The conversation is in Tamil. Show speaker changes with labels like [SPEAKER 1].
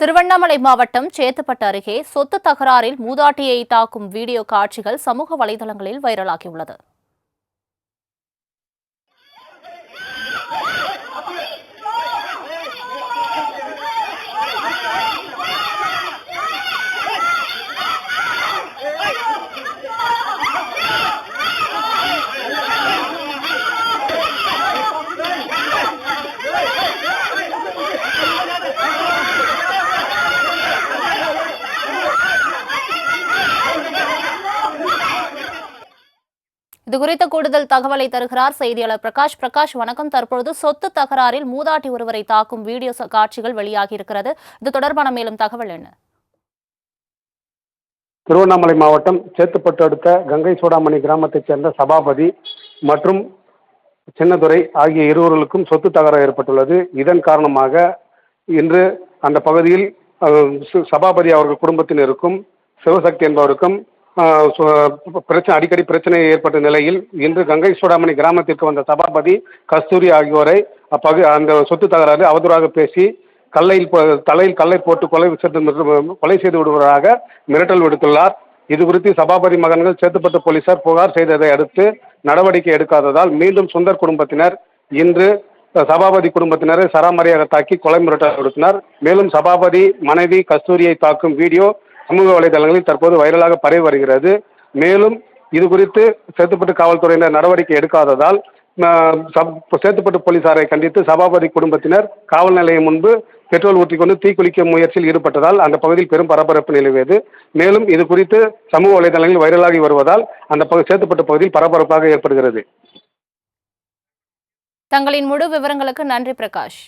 [SPEAKER 1] திருவண்ணாமலை மாவட்டம் சேத்துப்பட்டு அருகே சொத்து தகராறில் மூதாட்டியை தாக்கும் வீடியோ காட்சிகள் சமூக வலைதளங்களில் வைரலாகியுள்ளது. இது குறித்த கூடுதல் தகவலை தருகிறார் செய்தியாளர் பிரகாஷ். பிரகாஷ் வணக்கம். தற்பொழுது சொத்து தகராறில் மூதாட்டி ஒருவரை தாக்கும் வீடியோ காட்சிகள் வெளியாகியிருக்கிறது. இது தொடர்பான மேலும் தகவல் என்ன?
[SPEAKER 2] திருவண்ணாமலை மாவட்டம் சேத்துப்பட்டு அடுத்த கங்கை சூடாமணி கிராமத்தைச் சேர்ந்த சபாபதி மற்றும் சின்னதுரை ஆகிய இருவர்களுக்கும் சொத்து தகராறு ஏற்பட்டுள்ளது. இதன் காரணமாக இன்று அந்த பகுதியில் சபாபதி அவர்கள் குடும்பத்தினருக்கும் சிவசக்தி என்பவருக்கும் சு- பிரச்சனை அடிக்கடி பிரச்சனை ஏற்பட்ட நிலையில் இன்று கங்கை சூடாமணி கிராமத்திற்கு வந்த சபாபதி கஸ்தூரி ஆகியோரை அப்பகு அந்த சொத்து தகராறு அவதூறாக பேசி கல்லையில் தலையில் கல்லை போட்டு கொலை செய்து கொலை செய்து விடுவதாக மிரட்டல் விடுத்துள்ளார். இது குறித்து சபாபதி மகன்கள் சேத்துப்பட்டு போலீசார் புகார் செய்ததை அடுத்து நடவடிக்கை எடுக்காததால் மீண்டும் சுந்தர் குடும்பத்தினர் இன்று சபாபதி குடும்பத்தினரை சராமரியாக தாக்கி கொலை மிரட்டல் விடுத்தினர். மேலும் சபாபதி மனைவி கஸ்தூரியை தாக்கும் வீடியோ சமூக வலைதளங்களில் தற்போது வைரலாக பரவி வருகிறது. மேலும் இது குறித்து சேத்துப்பட்டு காவல்துறையினர் நடவடிக்கை எடுக்காததால் சப்- சேத்துப்பட்டு போலீசாரை கண்டித்து சபாபதி குடும்பத்தினர் காவல் நிலையம் முன்பு பெட்ரோல் ஊற்றிக்கொண்டு தீக்குளிக்கும் முயற்சியில் ஈடுபட்டதால் அந்த பகுதியில் பெரும் பரபரப்பு நிலவியது. மேலும் இது குறித்து சமூக வலைதளங்களில் வைரலாகி வருவதால் அந்த பகு சேத்துப்பட்டு பகுதியில் பரபரப்பாக ஏற்படுகிறது.
[SPEAKER 1] தங்களின் முழு விவரங்களுக்கு நன்றி பிரகாஷ்.